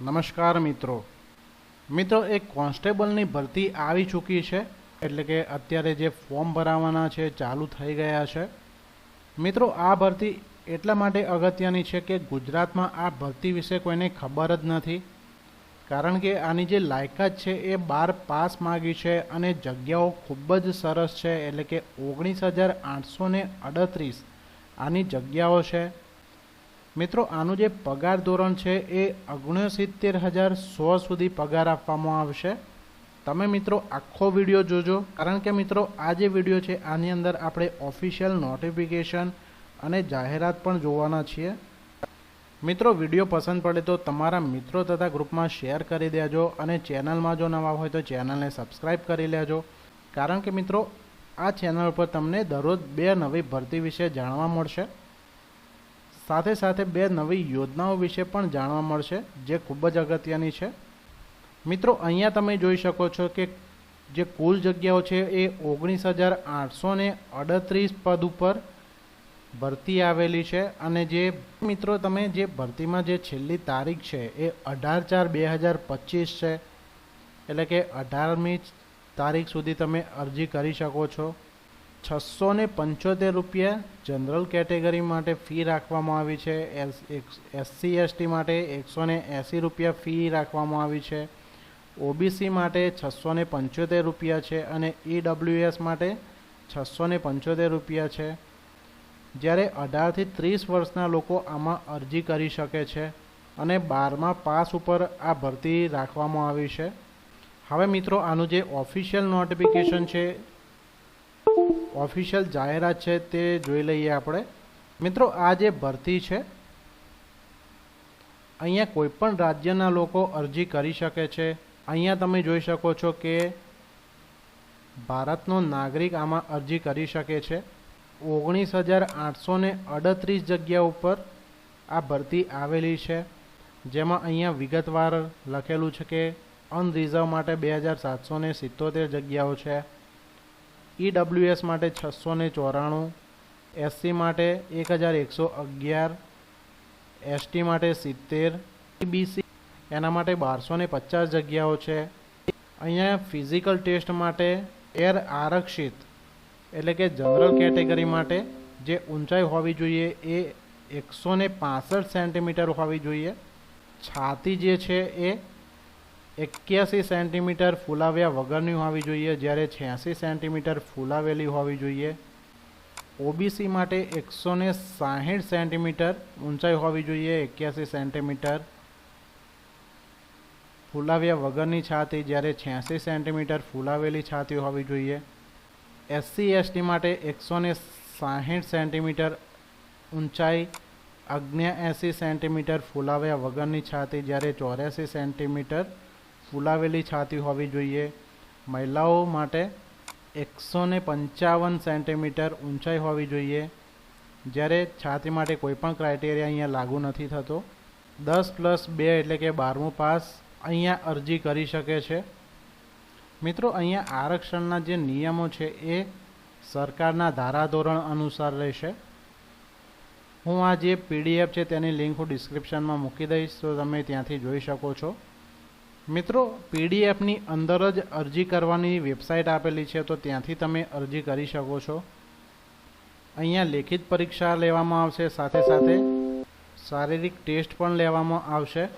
નમસ્કાર મિત્રો. મિત્રો, એક કોન્સ્ટેબલની ભરતી આવી ચૂકી છે, એટલે કે અત્યારે જે ફોર્મ ભરાવાના છે, ચાલુ થઈ ગયા છે. મિત્રો, આ ભરતી એટલા માટે અગત્યની છે કે ગુજરાતમાં આ ભરતી વિશે કોઈને ખબર જ નથી. કારણ કે આની જે લાયકાત છે એ બાર પાસ માગી છે અને જગ્યાઓ ખૂબ જ સરસ છે, એટલે કે ઓગણીસ હજાર આઠસો ને અડત્રીસ આની જગ્યાઓ છે. મિત્રો, આનું જે પગાર ધોરણ છે એ ઓગણસિત્તેર હજાર સો સુધી પગાર આપવામાં આવશે. તમે મિત્રો, આખો વીડિયો જોજો, કારણ કે મિત્રો, આ જે વીડિયો છે, આની અંદર આપણે ઓફિશિયલ નોટિફિકેશન અને જાહેરાત પણ જોવાના છીએ. મિત્રો, વીડિયો પસંદ પડે તો તમારા મિત્રો તથા ગ્રુપમાં શેર કરી દેજો અને ચેનલમાં જો નવા હોય તો ચેનલને સબસ્ક્રાઈબ કરી લેજો. કારણ કે મિત્રો, આ ચેનલ પર તમને દરરોજ બે નવી ભરતી વિશે જાણવા મળશે. સાથે સાથે બે નવી યોજનાઓ વિશે પણ જાણવા મળશે, જે ખૂબ જ અગત્યની છે. મિત્રો, અહીંયા તમે જોઈ શકો છો કે જે કુલ જગ્યાઓ છે એ ઓગણીસ હજાર આઠસો અડત્રીસ પદ ઉપર ભરતી આવેલી છે અને જે મિત્રો, તમે જે ભરતીમાં જે છેલ્લી તારીખ છે એ અઢાર ચાર બે હજાર પચીસ છે. એટલે કે અઢારમી તારીખ સુધી તમે અરજી કરી શકો છો. છસો ને પંચોતેર રૂપિયા જનરલ કેટેગરી માટે ફી રાખવામાં આવી છે. એસસી, એસટી માટે એકસો ને એંસી રૂપિયા ફી રાખવામાં આવી છે. ઓબીસી માટે છસો ને પંચોતેર રૂપિયા છે અને ઈડબ્લ્યુએસ માટે છસો ને પંચોતેર રૂપિયા છે. જ્યારે અઢારથી ત્રીસ વર્ષના લોકો આમાં અરજી કરી શકે છે અને બારમા પાસ ઉપર આ ભરતી રાખવામાં આવી છે. હવે મિત્રો, આનું જે ઓફિશિયલ નોટિફિકેશન છે ઓફિશિયલ જાહેરાત છે તે જોઈ લઈએ આપણે. મિત્રો, આ જે ભરતી છે, અહીંયા કોઈપણ રાજ્યના લોકો અરજી કરી શકે છે. અહીંયા તમે જોઈ શકો છો કે ભારતનો નાગરિક આમાં અરજી કરી શકે છે. ઓગણીસ હજાર આઠસો ને અડત્રીસ જગ્યા ઉપર આ ભરતી આવેલી છે. જેમાં અહીંયા વિગતવાર લખેલું છે કે અનરિઝર્વ માટે બે હજાર સાતસો સિત્તોતેર જગ્યાઓ છે. ઈડબ્લ્યુએસ માટે છસો ને ચોરાણું, એસસી માટે એક હજાર એકસો અગિયાર, એસટી માટે સિત્તેર બીસી એના માટે બારસો ને પચાસ જગ્યાઓ છે. અહીંયા ફિઝિકલ ટેસ્ટ માટે એર આરક્ષિત એટલે કે જનરલ કેટેગરી માટે જે ઊંચાઈ હોવી જોઈએ એ એકસો ને પાસઠ સેન્ટીમીટર હોવી જોઈએ. છાતી જે છે એ એક્યાસી સેન્ટીમીટર ફૂલાવ્યા વગરની હોવી જોઈએ, જ્યારે છ્યાસી સેન્ટીમીટર ફૂલાવેલી હોવી જોઈએ. ઓબીસી માટે એકસો ને સાહીઠ સેન્ટીમીટર ઊંચાઈ હોવી જોઈએ, એક્યાસી સેન્ટીમીટર ફૂલાવ્યા વગરની છાતી, જ્યારે છ્યાસી સેન્ટીમીટર ફૂલાવેલી છાતી હોવી જોઈએ. એસસી, એસટી માટે એકસો ને સાહીઠ સેન્ટીમીટર ઊંચાઈ અગ્ન્ય એંસી સેન્ટીમીટર ફૂલાવ્યા વગરની છાતી, જ્યારે ચોર્યાસી સેન્ટીમીટર ફૂલાવેલી છાતી હોવી જોઈએ. મહિલાઓ માટે એકસો ને પંચાવન સેન્ટીમીટર ઊંચાઈ હોવી જોઈએ. જ્યારે છાતી માટે કોઈ પણ ક્રાઇટેરિયા અહીંયા લાગુ નથી થતો. દસ પ્લસ બે એટલે કે બારમું પાસ અહીંયા અરજી કરી શકે છે. મિત્રો, અહીંયા આરક્ષણના જે નિયમો છે એ સરકારના ધારાધોરણ અનુસાર રહેશે. હું આ જે પીડીએફ છે તેની લિંક હું ડિસ્ક્રિપ્શનમાં મૂકી દઈશ, તો તમે ત્યાંથી જોઈ શકો છો. મિત્રો, પીડીએફની અંદર જ અરજી કરવાની વેબસાઇટ આપેલી છે, તો ત્યાંથી તમે અરજી કરી શકો છો. અહીંયા લેખિત પરીક્ષા લેવામાં આવશે, સાથે સાથે શારીરિક ટેસ્ટ પણ લેવામાં આવશે.